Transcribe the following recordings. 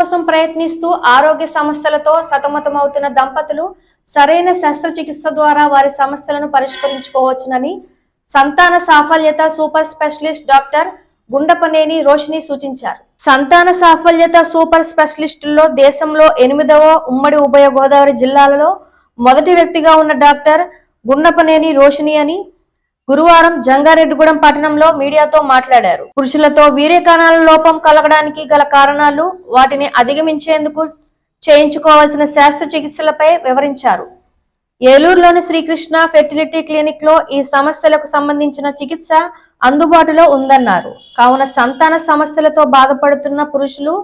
కోసం ప్రయత్నిస్తూ ఆరోగ్య సమస్యలతో సతమతమవుతున్న దంపతులు సరైన శస్త్రచికిత్స ద్వారా వారి సమస్యలను పరిష్కరించుకోవచ్చునని సంతాన సాఫల్యత super specialist doctor Gundapaneni Roshini సూచించారు. సంతాన సాఫల్యత సూపర్ స్పెషలిస్టుల్లో దేశంలో ఎనిమిదవ ఉమ్మడి ఉభయ గోదావరి జిల్లాలలో మొదటి వ్యక్తిగా ఉన్న డాక్టర్ గుండపనేని రోషిని అని గురువారం జంగారెడ్డిగూడెం పట్టణంలో మీడియాతో మాట్లాడారు. పురుషులతో వీర్యకణాల లోపం కలగడానికి గల కారణాలు వాటిని అధిగమించేందుకు చేయించుకోవాల్సిన శస్త్రచికిత్సలపై వివరించారు. ఏలూరులోని శ్రీకృష్ణ ఫెర్టిలిటీ క్లినిక్లో ఈ సమస్యలకు సంబంధించిన చికిత్స అందుబాటులో ఉందన్నారు. కావున సంతాన సమస్యలతో బాధపడుతున్న పురుషులు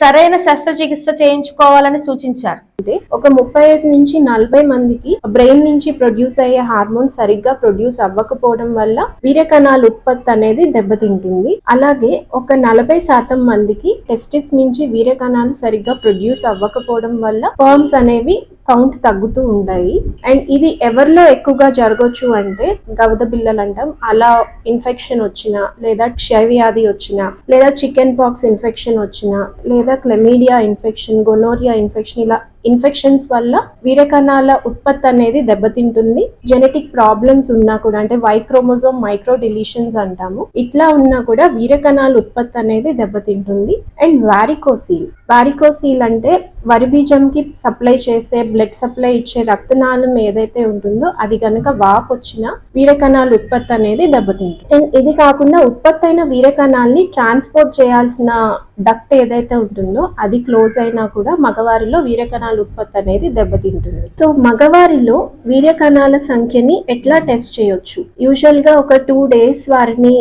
సరైన శస్త్రచికిత్స చేయించుకోవాలని సూచించారు. అంటే ఒక ముప్పై ఐదు నుంచి నలభై మందికి బ్రెయిన్ నుంచి ప్రొడ్యూస్ అయ్యే హార్మోన్ సరిగ్గా ప్రొడ్యూస్ అవ్వకపోవడం వల్ల వీరకణాలు ఉత్పత్తి అనేది దెబ్బతింటుంది. అలాగే ఒక నలభై శాతం మందికి టెస్టిస్ నుంచి వీరకణాలు సరిగ్గా ప్రొడ్యూస్ అవ్వకపోవడం వల్ల ఫర్మ్స్ అనేవి కౌంట్ తగ్గుతూ ఉంటాయి. అండ్ ఇది ఎవరిలో ఎక్కువగా జరగవచ్చు అంటే గవద బిల్లలు అంటాం అలా ఇన్ఫెక్షన్ వచ్చిన లేదా క్షయవ్యాధి వచ్చిన లేదా చికెన్ పాక్స్ ఇన్ఫెక్షన్ వచ్చిన లేదా క్లెమీడియా ఇన్ఫెక్షన్ గొనోరియా ఇన్ఫెక్షన్ ఇలా ఇన్ఫెక్షన్స్ వల్ల వీరకణాల ఉత్పత్తి అనేది దెబ్బతింటుంది. జెనెటిక్ ప్రాబ్లమ్స్ ఉన్నా కూడా అంటే వైక్రోమోజోమ్ మైక్రో డిలీషన్స్ అంటాము. ఇట్లా ఉన్నా కూడా వీరకణాల ఉత్పత్తి అనేది దెబ్బతింటుంది. అండ్ వారికోసీల్ వారికోసీల్ అంటే వరి బీజంకి సప్లై చేసే బ్లడ్ సప్లై ఇచ్చే రక్తనాళం ఏదైతే ఉంటుందో అది కనుక వాపు వచ్చిన వీరకణాల ఉత్పత్తి అనేది దెబ్బతింటుంది. అండ్ ఇది కాకుండా ఉత్పత్తి అయిన వీరకణాలని ట్రాన్స్పోర్ట్ చేయాల్సిన డక్ట్ ఏదైతే ఉంటుందో అది క్లోజ్ అయినా కూడా మగవారిలో వీరకణాల ఉత్పత్తి అనేది దెబ్బతింటుంది. సో మగవారిలో వీర్యకణాల సంఖ్యని ఎట్లా టెస్ట్ చేయొచ్చు? యూజువల్గా ఒక టూ డేస్ వారిని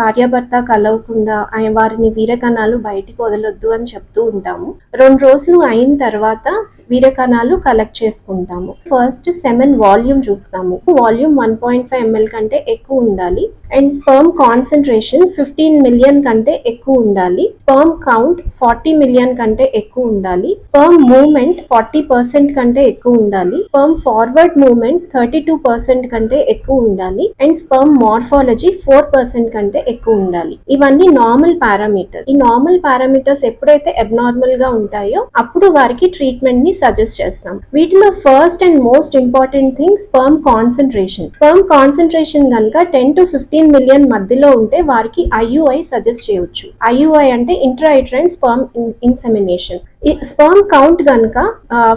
భార్యాభర్త కలవకుండా వారిని వీరకణాలు బయటికి వదలొద్దు అని చెప్తూ ఉంటాము. రెండు రోజులు అయిన తర్వాత వీరకణాలు కలెక్ట్ చేసుకుంటాము. ఫస్ట్ సెమెన్ వాల్యూమ్ చూస్తాము. Volume one point five ML కంటే ఎక్కువ ఉండాలి. And sperm concentration fifteen million కంటే ఎక్కువ ఉండాలి. స్పర్మ్ కౌంట్ ఫార్టీ మిలియన్ కంటే ఎక్కువ ఉండాలి. స్పర్మ్ మూవ్మెంట్ ఫార్టీ పర్సెంట్ కంటే ఎక్కువ ఉండాలి. Sperm forward movement thirty two percent కంటే ఎక్కువ ఉండాలి. And sperm morphology four percent కంటే ఎక్కువ ఉండాలి. ఇవన్నీ నార్మల్ పారామీటర్స్ ఈ నార్మల్ పారామీటర్స్ ఎప్పుడైతే అబ్నార్మల్గా ఉంటాయో అప్పుడు వారికి ట్రీట్మెంట్ని సజెస్ట్ చేస్తాం. వీటిలో first and most important thing sperm concentration sperm concentration కనుక టెన్ టు ఫిఫ్టీన్ మిలియన్ మధ్యలో ఉంటే వారికి ఐయుఐ సజెస్ట్ చేయొచ్చు. ఐయుఐ అంటే intrauterine sperm insemination sperm count కనుక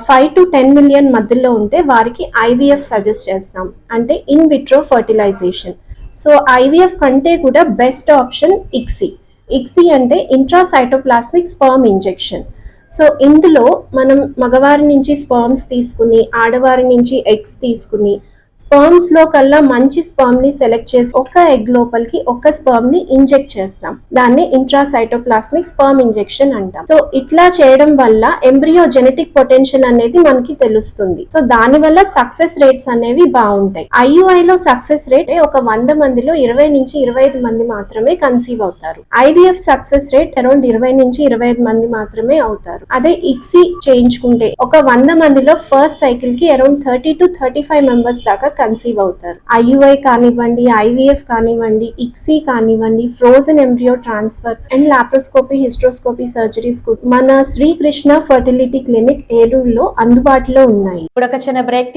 ఫైవ్ టు టెన్ మిలియన్ మధ్యలో ఉంటే వారికి ఐవీఎఫ్ సజెస్ట్ చేస్తాం. అంటే in vitro fertilization so IVF కంటే కూడా బెస్ట్ ఆప్షన్ ఇక్సీ ఇక్సీ అంటే ఇంట్రాసైటోప్లాస్మిక్ స్పర్మ్ ఇంజెక్షన్ సో ఇందులో మనం మగవారి నుంచి స్పర్మ్స్ తీసుకుని ఆడవారి నుంచి ఎగ్స్ తీసుకుని స్పర్మ్స్లో కల్లా మంచి స్పర్మ్ని సెలెక్ట్ చేసి ఒక ఎగ్ లోపలికి ఒక స్పర్మ్ని ఇంజెక్ట్ చేస్తాం. దాన్ని ఇంట్రాసైటోప్లాస్మిక్ స్పర్మ్ ఇంజెక్షన్ అంటాం. సో ఇట్లా చేయడం వల్ల ఎంబ్రియో జెనెటిక్ పొటెన్షియల్ అనేది మనకి తెలుస్తుంది. సో దాని వల్ల సక్సెస్ రేట్స్ అనేవి బాగుంటాయి. ఐయుఐ లో సక్సెస్ రేట్ ఒక వంద మందిలో ఇరవై నుంచి ఇరవై ఐదు మంది మాత్రమే కన్సీవ్ అవుతారు. ఐవీఎఫ్ సక్సెస్ రేట్ అరౌండ్ ఇరవై నుంచి ఇరవై ఐదు మంది మాత్రమే అవుతారు. అదే ఇక్సీ చేయించుకుంటే ఒక వంద మందిలో ఫస్ట్ సైకిల్కి around thirty two thirty five members దాకా కన్సీవ్ అవుతారు. ఐయుఐ కానివ్వండి ఐవీఎఫ్ కానివ్వండి ఇక్సీ కానివ్వండి frozen embryo transfer and laparoscopy hysteroscopy surgeries మన శ్రీకృష్ణ ఫర్టిలిటీ క్లినిక్ ఏలూరులో అందుబాటులో ఉన్నాయి. ఇప్పుడు ఒక చిన్న బ్రేక్